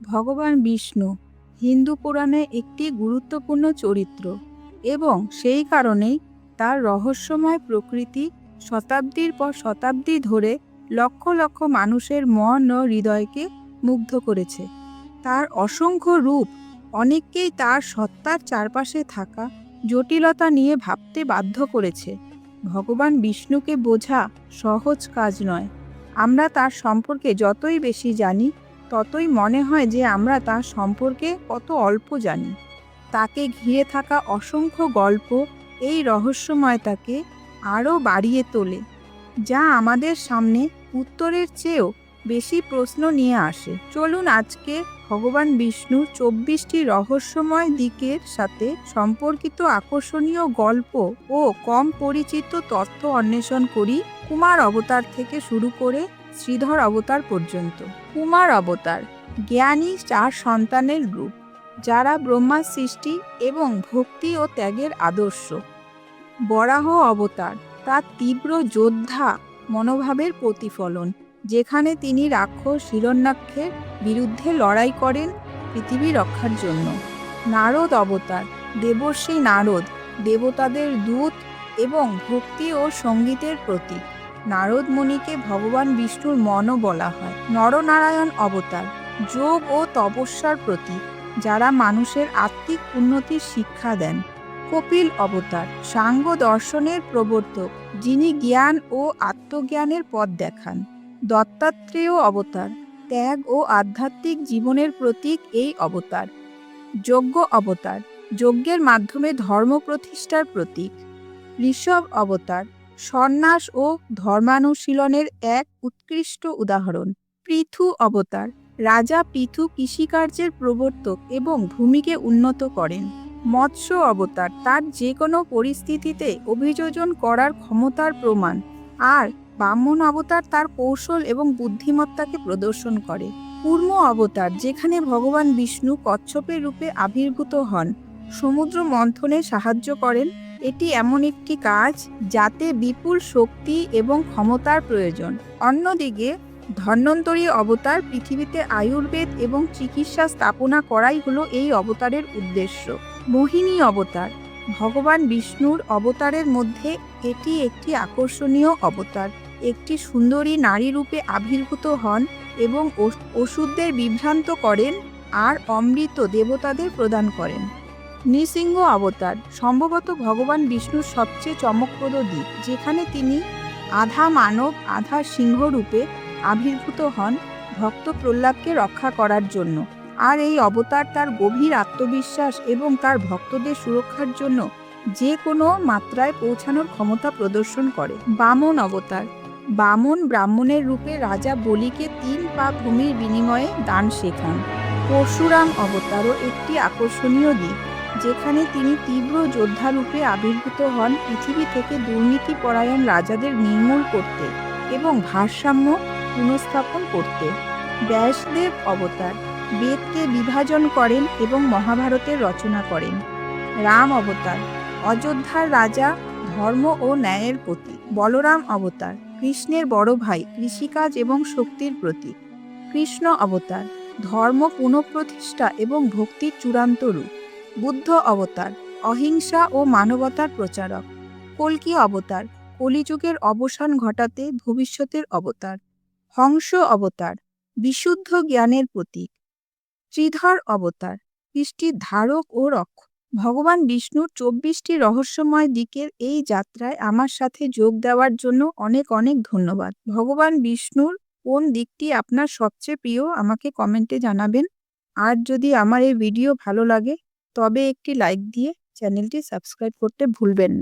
ভগবান বিষ্ণু, হিন্দু পুরাণে একটি গুরুত্বপূর্ণ চরিত্র এবং সেই কারণেই তার রহস্যময় প্রকৃতি শতাব্দীর পর শতাব্দী ধরে লক্ষ লক্ষ মানুষের মন ও হৃদয়কে মুগ্ধ করেছে। তার অসংখ্য রূপ অনেককেই তার সত্তার চারপাশে থাকা জটিলতা নিয়ে ভাবতে বাধ্য করেছে। ভগবান বিষ্ণুকে বোঝা সহজ কাজ নয়। আমরা তার সম্পর্কে যতই বেশি জানি ততই মনে হয় যে আমরা তার সম্পর্কে কত অল্প জানি। তাকে ঘিরে থাকা অসংখ্য গল্প এই রহস্যময়তাকে আরও বাড়িয়ে তোলে, যা আমাদের সামনে উত্তরের চেয়েও বেশি প্রশ্ন নিয়ে আসে। চলুন আজকে ভগবান বিষ্ণুর চব্বিশটি রহস্যময় দিকের সাথে সম্পর্কিত আকর্ষণীয় গল্প ও কম পরিচিত তথ্য অন্বেষণ করি। কুমার অবতার থেকে শুরু করে শ্রীধর অবতার পর্যন্ত। কুমার অবতার, জ্ঞানী চার সন্তানের রূপ, যারা ব্রহ্মার সৃষ্টি এবং ভক্তি ও ত্যাগের আদর্শ। বরাহ অবতার তার তীব্র যোদ্ধা মনোভাবের প্রতিফলন, যেখানে তিনি রাক্ষস হিরণ্যাক্ষের বিরুদ্ধে লড়াই করেন পৃথিবী রক্ষার জন্য। নারদ অবতার, দেবর্ষী নারদ, দেবতাদের দূত এবং ভক্তি ও সঙ্গীতের প্রতীক। নারদ মুনিকে ভগবান বিষ্ণুর মনও বলা হয়। নরনারায়ণ অবতার, যোগ ও তপস্যার প্রতীক, যারা মানুষের আত্মিক উন্নতির শিক্ষা দেন। কপিল অবতার, সাঙ্গ দর্শনের প্রবর্তক, যিনি জ্ঞান ও আত্মজ্ঞানের পথ দেখান। দত্তাত্রেয় অবতার, ত্যাগ ও আধ্যাত্মিক জীবনের প্রতীক এই অবতার। যজ্ঞ অবতার, যজ্ঞের মাধ্যমে ধর্ম প্রতিষ্ঠার প্রতীক। ঋষভ অবতার সন্ন্যাস ও ধর্মানুশীলনের এক উৎকৃষ্ট উদাহরণ। পৃথু অবতার। রাজা পৃথু কৃষিকার্যের প্রবর্তক এবং ভূমিকে উন্নত করেন। মৎস্য অবতার তার যে কোনো পরিস্থিতিতে অভিযোজন করার ক্ষমতার প্রমাণ। আর ব্রাহ্মণ অবতার তার কৌশল এবং বুদ্ধিমত্তাকে প্রদর্শন করে। কূর্ম অবতার, যেখানে ভগবান বিষ্ণু কচ্ছপের রূপে আবির্ভূত হন, সমুদ্র মন্থনে সাহায্য করেন এটি এমন একটি কাজ যাতে বিপুল শক্তি এবং ক্ষমতার প্রয়োজন। অন্যদিকে, ধন্বন্তরী অবতার পৃথিবীতে আয়ুর্বেদ এবং চিকিৎসা স্থাপনা করাই হলো এই অবতারের উদ্দেশ্য। মোহিনী অবতার, ভগবান বিষ্ণুর অবতারের মধ্যে এটি একটি আকর্ষণীয় অবতার। একটি সুন্দরী নারী রূপে আবির্ভূত হন এবং ওষুধদের বিভ্রান্ত করেন আর অমৃত দেবতাদের প্রদান করেন। নৃসিংহ অবতার, সম্ভবত ভগবান বিষ্ণুর সবচেয়ে চমকপ্রদ দিক যেখানে তিনি আধা মানব, আধা সিংহ রূপে আবির্ভূত হন ভক্ত প্রহ্লাদকে রক্ষা করার জন্য। আর এই অবতার তার গভীর আত্মবিশ্বাস এবং তার ভক্তদের সুরক্ষার জন্য যে কোনো মাত্রায় পৌঁছানোর ক্ষমতা প্রদর্শন করে। বামন অবতার, বামন ব্রাহ্মণের রূপে রাজা বলিকে তিন পা ভূমির বিনিময়ে দান শেখান। পরশুরাম অবতারও একটি আকর্ষণীয় দিক যেখানে তিনি তীব্র যোদ্ধা রূপে আবির্ভূত হন পৃথিবী থেকে দুর্নীতিপরায়ণ রাজাদের নির্মূল করতে এবং ভারসাম্য পুনঃস্থাপন করতে। ব্যাসদেব অবতার, বেদকে বিভাজন করেন এবং মহাভারতের রচনা করেন। রাম অবতার, অযোধ্যার রাজা, ধর্ম ও ন্যায়ের প্রতীক। বলরাম অবতার, কৃষ্ণের বড় ভাই, কৃষিকাজ এবং শক্তির প্রতীক। কৃষ্ণ অবতার, ধর্ম পুনঃপ্রতিষ্ঠা এবং ভক্তির চূড়ান্ত রূপ। বুদ্ধ অবতার, অহিংসা ও মানবতার প্রচারক। কল্কি অবতার, কলিযুগের অবসান ঘটাতে ভবিষ্যতের অবতার। হংস অবতার, বিশুদ্ধ জ্ঞানের প্রতীক। শ্রীধর অবতার কৃষ্টির ধারক ও রক্ষক ভগবান বিষ্ণুর চব্বিশটি রহস্যময় দিকের এই যাত্রায় আমার সাথে যোগ দেওয়ার জন্য অনেক অনেক ধন্যবাদ। ভগবান বিষ্ণুর কোন দিকটি আপনার সবচেয়ে প্রিয় আমাকে কমেন্টে জানাবেন। আর যদি আমার এই ভিডিও ভালো লাগে তবে একটি লাইক দিয়ে চ্যানেলটি সাবস্ক্রাইব করতে ভুলবেন